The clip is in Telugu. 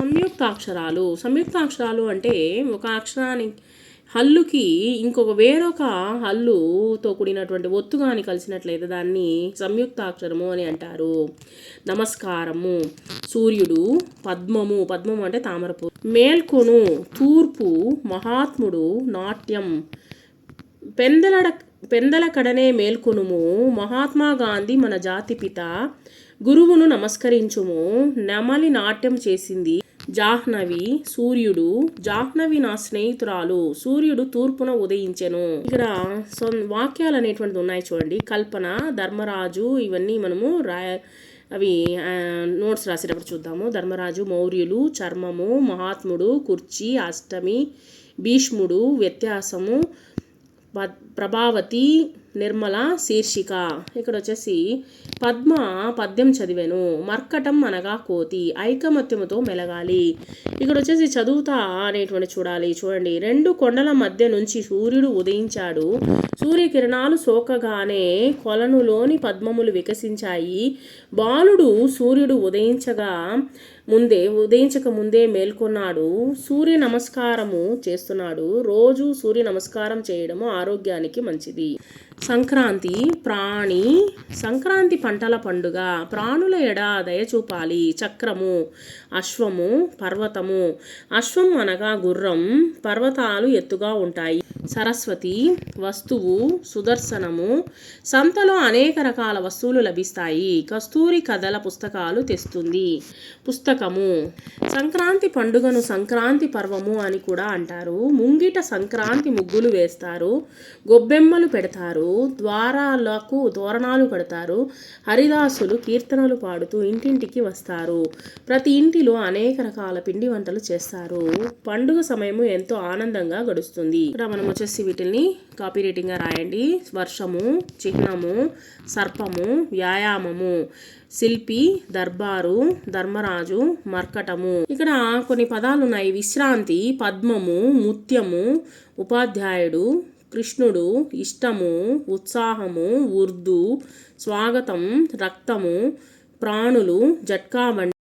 సంయుక్తాక్షరాలు. సంయుక్తాక్షరాలు అంటే ఒక అక్షరానికి హల్లుకి ఇంకొక వేరొక హల్లుతో కూడినటువంటి ఒత్తు కానీ కలిసినట్లయితే దాన్ని సంయుక్తాక్షరము అని అంటారు. నమస్కారము. సూర్యుడు పద్మము. పద్మము అంటే తామరపు. మేల్కొను తూర్పు మహాత్ముడు నాట్యం. పెందలడ పెందల కడనే మేల్కొనుము. మహాత్మా గాంధీ మన జాతిపిత. గురువును నమస్కరించుము. నెమలి నాట్యం చేసింది. జాహ్నవి సూర్యుడు జాహ్నవి నా స్నేహితురాలు. సూర్యుడు తూర్పున ఉదయించెను. ఇక్కడ సో వాక్యాలు అనేటువంటిది ఉన్నాయి చూడండి. కల్పన ధర్మరాజు ఇవన్నీ మనము రాయ అవి నోట్స్ రాసేటప్పుడు చూద్దాము. ధర్మరాజు మౌర్యులు చర్మము మహాత్ముడు కుర్చీ అష్టమి భీష్ముడు వ్యత్యాసము పద్ ప్రభావతి నిర్మల శీర్షిక. ఇక్కడ వచ్చేసి పద్మ పద్యం చదివాను మర్కటం అనగా కోతి ఐకమత్యముతో మెలగాలి. ఇక్కడ వచ్చేసి చదువుతా అనేటువంటి చూడాలి. చూడండి రెండు కొండల మధ్య నుంచి సూర్యుడు ఉదయించాడు. సూర్యకిరణాలు సోకగానే కొలనులోని పద్మములు వికసించాయి. బాలుడు సూర్యుడు ఉదయించగా ముందే ఉదయించక ముందే మేల్కొన్నాడు. సూర్య నమస్కారము చేస్తున్నాడు. రోజు సూర్య నమస్కారం చేయడము ఆరోగ్యానికి మంచిది. సంక్రాంతి ప్రాణి సంక్రాంతి పంటల పండుగ ప్రాణుల ఎడ దయ చూపాలి చక్రము అశ్వము పర్వతము. అశ్వం అనగా గుర్రం పర్వతాలు ఎత్తుగా ఉంటాయి. సరస్వతి వస్తువు సుదర్శనము. సంతలో అనేక రకాల వస్తువులు లభిస్తాయి. కస్తూరి కథల పుస్తకాలు తెస్తుంది. పుస్తకము. సంక్రాంతి పండుగను సంక్రాంతి పర్వము అని కూడా అంటారు. ముంగిట సంక్రాంతి ముగ్గులు వేస్తారు. గొబ్బెమ్మలు పెడతారు. ద్వారాలకు తోరణాలు కడతారు హరిదాసులు కీర్తనలు పాడుతూ ఇంటింటికి వస్తారు. ప్రతి ఇంటిలో అనేక రకాల పిండి వంటలు చేస్తారు. పండుగ సమయము ఎంతో ఆనందంగా గడుస్తుంది. ఇక్కడ మనం వచ్చేసి వీటిని కాపీ రేటింగ్గా రాయండి. వర్షము చిహ్నము సర్పము వ్యాయామము శిల్పి దర్బారు ధర్మరాజు మర్కటము. ఇక్కడ కొన్ని పదాలు ఉన్నాయి. విశ్రాంతి పద్మము ముత్యము ఉపాధ్యాయుడు కృష్ణుడు ఇష్టము ఉత్సాహము ఉర్దు స్వాగతం రక్తము ప్రాణులు జట్కా